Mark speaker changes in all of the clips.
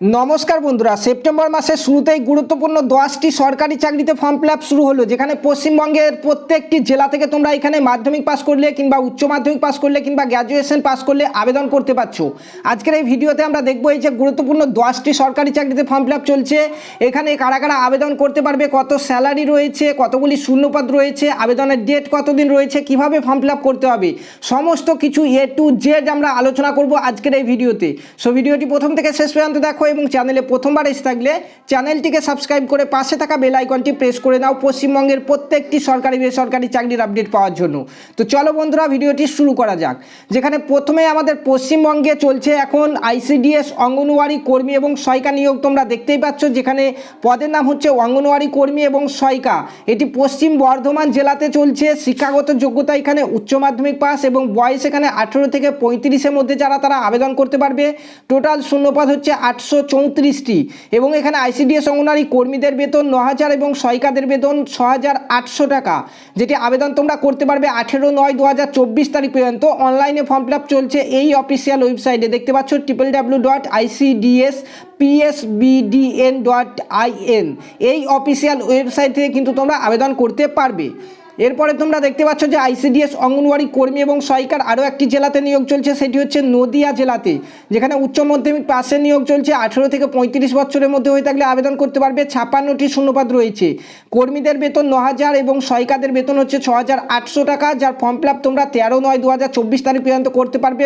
Speaker 1: নমস্কার বন্ধুরা, সেপ্টেম্বর মাসের শুরুতেই গুরুত্বপূর্ণ দশটি সরকারি চাকরিতে ফর্ম ফিল শুরু হলো, যেখানে পশ্চিমবঙ্গের প্রত্যেকটি জেলা থেকে তোমরা এখানে মাধ্যমিক পাস করলে কিংবা উচ্চ মাধ্যমিক পাস করলে কিংবা গ্র্যাজুয়েশন পাস করলে আবেদন করতে পারছ। আজকের এই ভিডিওতে আমরা দেখব এই যে গুরুত্বপূর্ণ দশটি সরকারি চাকরিতে ফর্ম ফিল চলছে, এখানে কারা কারা আবেদন করতে পারবে, কত স্যালারি রয়েছে, কতগুলি শূন্যপদ রয়েছে, আবেদনের ডেট কতদিন রয়েছে, কীভাবে ফর্ম ফিল করতে হবে, সমস্ত কিছু এ টু জেড আমরা আলোচনা করব আজকের এই ভিডিওতে। সো ভিডিওটি প্রথম থেকে শেষ পর্যন্ত দেখো এবং চ্যানেলে প্রথমবার এসে থাকলে চ্যানেলটিকে সাবস্ক্রাইব করে পাশে থাকা বেল আইকনটি প্রেস করে নাও পশ্চিমবঙ্গের প্রত্যেকটি সরকারি বেসরকারি চাকরির আপডেট পাওয়ার জন্য। তো চলো বন্ধুরা, ভিডিওটি শুরু করা যাক। যেখানে প্রথমে আমাদের পশ্চিমবঙ্গে চলছে এখন আইসিডিএস অঙ্গনওয়াড়ি কর্মী এবং সহায়িকা নিয়োগ। তোমরা দেখতেই পাচ্ছ যেখানে পদের নাম হচ্ছে অঙ্গনওয়াড়ি কর্মী এবং সহায়িকা। এটি পশ্চিম বর্ধমান জেলাতে চলছে। শিক্ষাগত যোগ্যতা এখানে উচ্চ মাধ্যমিক পাস এবং বয়স এখানে আঠেরো থেকে পঁয়ত্রিশের মধ্যে যারা তারা আবেদন করতে পারবে। টোটাল শূন্যপদ হচ্ছে আটশো চৌত্রিশটি। এবং এখানে আইসিডিএস অঙ্গনারী কর্মীদের বেতন ন হাজার এবং সহায়িকাদের বেতন ছ হাজার আটশো টাকা, যেটি আবেদন তোমরা করতে পারবে আঠেরো নয় দু হাজার চব্বিশ তারিখ পর্যন্ত। অনলাইনে ফর্ম ফিল চলছে এই অফিসিয়াল ওয়েবসাইটে। দেখতে পাচ্ছ triple W dot ICDS PSBDN dot IN এই অফিসিয়াল ওয়েবসাইট থেকে কিন্তু তোমরা আবেদন করতে পারবে। এরপরে তোমরা দেখতে পাচ্ছ যে আইসিডিএস, অঙ্গনওয়াড়ি কর্মী এবং সহায়িকার আরও একটি জেলাতে নিয়োগ চলছে, সেটি হচ্ছে নদিয়া জেলাতে, যেখানে উচ্চ মাধ্যমিক পাশে নিয়োগ চলছে, আঠেরো থেকে পঁয়ত্রিশ বছরের মধ্যে হয়ে থাকলে আবেদন করতে পারবে ছাপান্নটি শূন্যপদ রয়েছে। কর্মীদের বেতন ন হাজার এবং সহায়িকাদের বেতন হচ্ছে ছ হাজার আটশো টাকা, যার ফর্ম ফিল আপ তোমরা তেরো নয় দু হাজার চব্বিশ তারিখ পর্যন্ত করতে পারবে।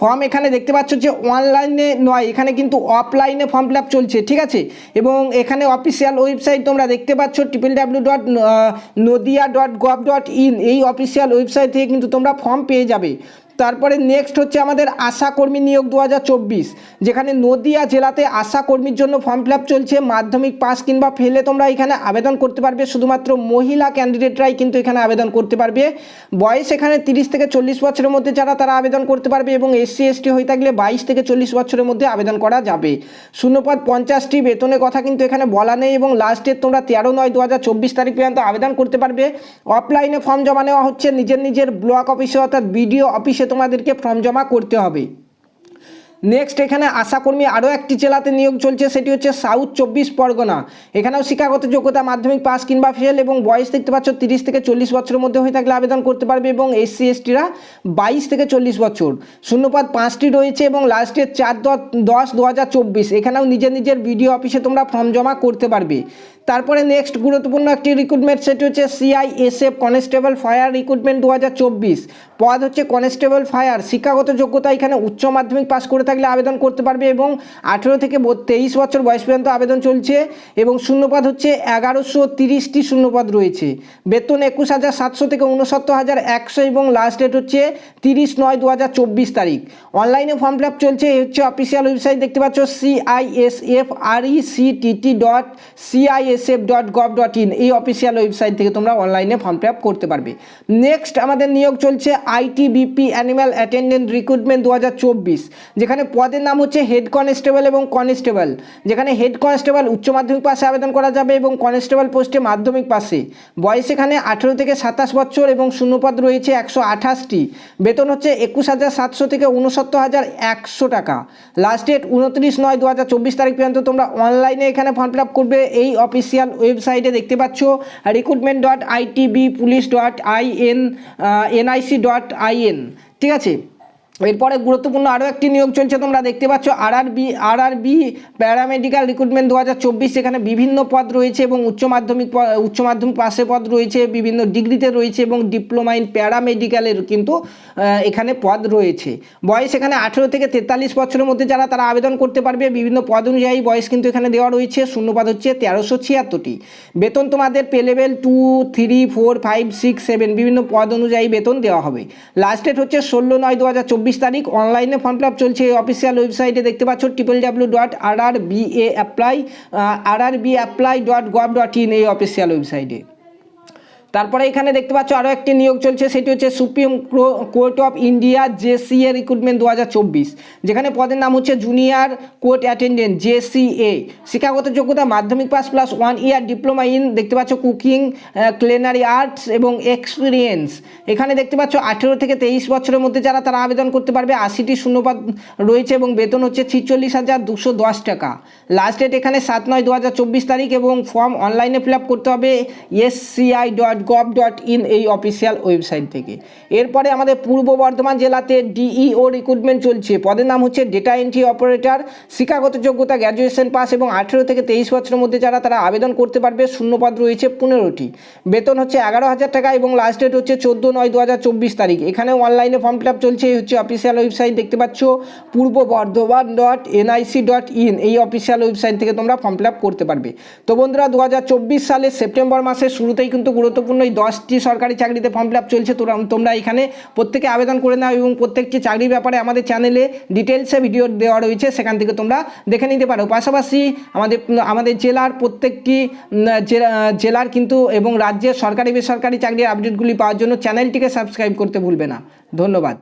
Speaker 1: ফর্ম এখানে দেখতে পাচ্ছ যে অনলাইনে নয়, এখানে কিন্তু অফলাইনে ফর্ম ফিল আপ চলছে, ঠিক আছে? এবং এখানে অফিসিয়াল ওয়েবসাইট তোমরা দেখতে পাচ্ছ triple W dot Nadia dot gov dot in এই অফিসিয়াল ওয়েবসাইট থেকে কিন্তু তোমরা ফর্ম পেয়ে যাবে। তারপরে নেক্সট হচ্ছে আমাদের আশা কর্মী নিয়োগ দু হাজার চব্বিশ, যেখানে নদিয়া জেলাতে আশা কর্মীর জন্য ফর্ম ফিল চলছে, মাধ্যমিক পাস কিংবা ফেলে তোমরা এখানে আবেদন করতে পারবে, শুধুমাত্র মহিলা ক্যান্ডিডেটরাই কিন্তু এখানে আবেদন করতে পারবে। বয়স এখানে তিরিশ থেকে চল্লিশ বছরের মধ্যে যারা তারা আবেদন করতে পারবে এবং এসসি এসটি হয়ে থাকলে বাইশ থেকে চল্লিশ বছরের মধ্যে আবেদন করা যাবে। শূন্যপদ পঞ্চাশটি বেতনের কথা কিন্তু এখানে বলা নেই এবং লাস্ট ডেট তোমরা তেরো নয় দু তারিখ পর্যন্ত আবেদন করতে পারবে। অফলাইনে ফর্ম জমা নেওয়া হচ্ছে, নিজের নিজের ব্লক অফিসে অর্থাৎ বিডিও অফিসে তোমাদেরকে ফর্ম জমা করতে হবে। নেক্সট এখানে আশাকর্মী আরও একটি জেলাতে নিয়োগ চলছে, সেটি হচ্ছে সাউথ চব্বিশ পরগনা। এখানেও শিক্ষাগত যোগ্যতা, মাধ্যমিক পাস কিংবা ফেল এবং বয়স দেখতে পাচ্ছ তিরিশ থেকে চল্লিশ বছরের মধ্যে হয়ে থাকলে আবেদন করতে পারবে এবং এসসি এসটিরা বাইশ থেকে চল্লিশ বছর। শূন্যপদ পাঁচটি রয়েছে এবং লাস্টের চার দশ দু হাজার চব্বিশ। এখানেও নিজের নিজের বিডিও অফিসে তোমরা ফর্ম জমা করতে পারবে। তারপরে নেক্সট গুরুত্বপূর্ণ একটি রিক্রুটমেন্ট সেটি হচ্ছে সিআইএসএফ কনস্টেবল ফায়ার রিক্রুটমেন্ট দু হাজার চব্বিশ। পদ হচ্ছে কনস্টেবল ফায়ার শিক্ষাগত যোগ্যতা এখানে উচ্চ মাধ্যমিক পাস করে থাকলে আবেদন করতে পারবে এবং আঠেরো থেকে তেইশ বছর বয়স পর্যন্ত আবেদন চলছে এবং শূন্যপদ হচ্ছে এগারোশো তিরিশটি শূন্যপদ রয়েছে। বেতন একুশ হাজার সাতশো থেকে উনসত্তর হাজার একশো এবং লাস্ট ডেট হচ্ছে তিরিশ নয় দু হাজার চব্বিশ তারিখ। অনলাইনে ফর্ম ফিল চলছে, এই হচ্ছে অফিসিয়াল ওয়েবসাইট দেখতে পাচ্ছ CISF RECTT dot CISF dot gov dot in এই অফিসিয়াল ওয়েবসাইট থেকে তোমরা অনলাইনে ফর্ম ফিল করতে পারবে। নেক্সট আমাদের নিয়োগ চলছে আইটিবিপি অ্যানিম্যাল অ্যাটেন্ডেন্ট রিক্রুটমেন্ট দু চব্বিশ যেখানে পদের নাম হচ্ছে হেড কনস্টেবল এবং কনস্টেবল। যেখানে হেড কনস্টেবল উচ্চ মাধ্যমিক পাশে আবেদন করা যাবে এবং কনস্টেবল পোস্টে মাধ্যমিক পাশে। বয়স এখানে আঠেরো থেকে সাতাশ বছর এবং শূন্যপদ রয়েছে একশো আঠাশটি। বেতন হচ্ছে একুশ হাজার সাতশো থেকে উনসত্তর হাজার একশো টাকা। লাস্ট ডেট উনত্রিশ নয় দু হাজার চব্বিশ তারিখ পর্যন্ত তোমরা অনলাইনে এখানে ফর্ম ফিল আপ করবে। এই অফিসিয়াল ওয়েবসাইটে দেখতে পাচ্ছ recruitment dot ITB police dot IN NIC dot IN ঠিক আছে? এরপরে গুরুত্বপূর্ণ আরও একটি নিয়োগ চলছে, তোমরা দেখতে পাচ্ছ আরআরবি আরআরবি প্যারামেডিক্যাল রিক্রুটমেন্ট দু হাজার চব্বিশ সেখানে বিভিন্ন পদ রয়েছে এবং উচ্চ মাধ্যমিক উচ্চ মাধ্যমিক পাশে পদ রয়েছে, বিভিন্ন ডিগ্রিতে রয়েছে এবং ডিপ্লোমা ইন প্যারামেডিক্যালের কিন্তু এখানে পদ রয়েছে। বয়স এখানে আঠেরো থেকে তেতাল্লিশ বছরের মধ্যে যারা তারা আবেদন করতে পারবে, বিভিন্ন পদ অনুযায়ী বয়স কিন্তু এখানে দেওয়া রয়েছে শূন্যপদ হচ্ছে তেরোশো ছিয়াত্তরটি। বেতন তোমাদের pay level two three four five six seven বিভিন্ন পদ অনুযায়ী বেতন দেওয়া হবে। লাস্ট ডেট হচ্ছে ষোলো নয় দু চব্বিশ তারিখ অনলাইনে ফর্ম ফিল আপ চলছে। অফিসিয়াল ওয়েবসাইটে দেখতে পাচ্ছ triple W dot R R B A apply R R B apply dot gov dot in এই অফিসিয়াল ওয়েবসাইটে তারপরে এখানে দেখতে পাচ্ছ আরও একটি নিয়োগ চলছে, সেটি হচ্ছে supreme court of India JCA recruitment দু হাজার চব্বিশ, যেখানে পদের নাম হচ্ছে জুনিয়র কোর্ট অ্যাটেন্ডেন্ট জেসিএ শিক্ষাগত যোগ্যতা, মাধ্যমিক pass plus one year diploma in দেখতে পাচ্ছ কুকিং ক্লেনারি আর্টস এবং এক্সপিরিয়েন্স এখানে দেখতে পাচ্ছ আঠেরো থেকে তেইশ বছরের মধ্যে যারা তারা আবেদন করতে পারবে, আশিটি শূন্যপদ রয়েছে এবং বেতন হচ্ছে ছিচল্লিশ হাজার দুশো দশ টাকা। লাস্ট ডেট এখানে সাত নয় দু তারিখ এবং ফর্ম অনলাইনে ফিল করতে হবে S SCI dot gov dot in এই অফিসিয়াল ওয়েবসাইট থেকে। এরপরে আমাদের পূর্ব বর্ধমান জেলাতে ডিইও রিক্রুটমেন্ট চলছে। পদের নাম হচ্ছে ডেটা এন্ট্রি অপারেটর শিক্ষাগত যোগ্যতা গ্র্যাজুয়েশন পাস এবং আঠেরো থেকে তেইশ বছরের মধ্যে যারা তারা আবেদন করতে পারবে শূন্যপদ রয়েছে পনেরোটি। বেতন হচ্ছে এগারো হাজার টাকা এবং লাস্ট ডেট হচ্ছে চোদ্দ নয় দু তারিখ। এখানেও অনলাইনে ফর্ম ফিল আপ চলছে, এই হচ্ছে অফিসিয়াল ওয়েবসাইট দেখতে পাচ্ছ Purba Bardhaman dot NIC dot in এই অফিসিয়াল ওয়েবসাইট থেকে তোমরা ফর্ম ফিল আপ করতে পারবে। তো বন্ধুরা, দু হাজার চব্বিশ সালের সেপ্টেম্বর মাসের শুরুতেই কিন্তু গুরুত্বপূর্ণ এই দশটি সরকারি চাকরিতে ফর্ম ফিল চলছে। তোরা তোমরা এখানে প্রত্যেকে আবেদন করে নাও এবং প্রত্যেকটি চাকরির ব্যাপারে আমাদের চ্যানেলে ডিটেলসে ভিডিও দেওয়া রয়েছে। সেখান থেকে তোমরা দেখে নিতে পারো। পাশাপাশি আমাদের আমাদের জেলার প্রত্যেকটি জেলা- জেলার কিন্তু এবং রাজ্যের সরকারি বেসরকারি চাকরির আপডেটগুলি পাওয়ার জন্য চ্যানেলটিকে সাবস্ক্রাইব করতে ভুলবে না। ধন্যবাদ।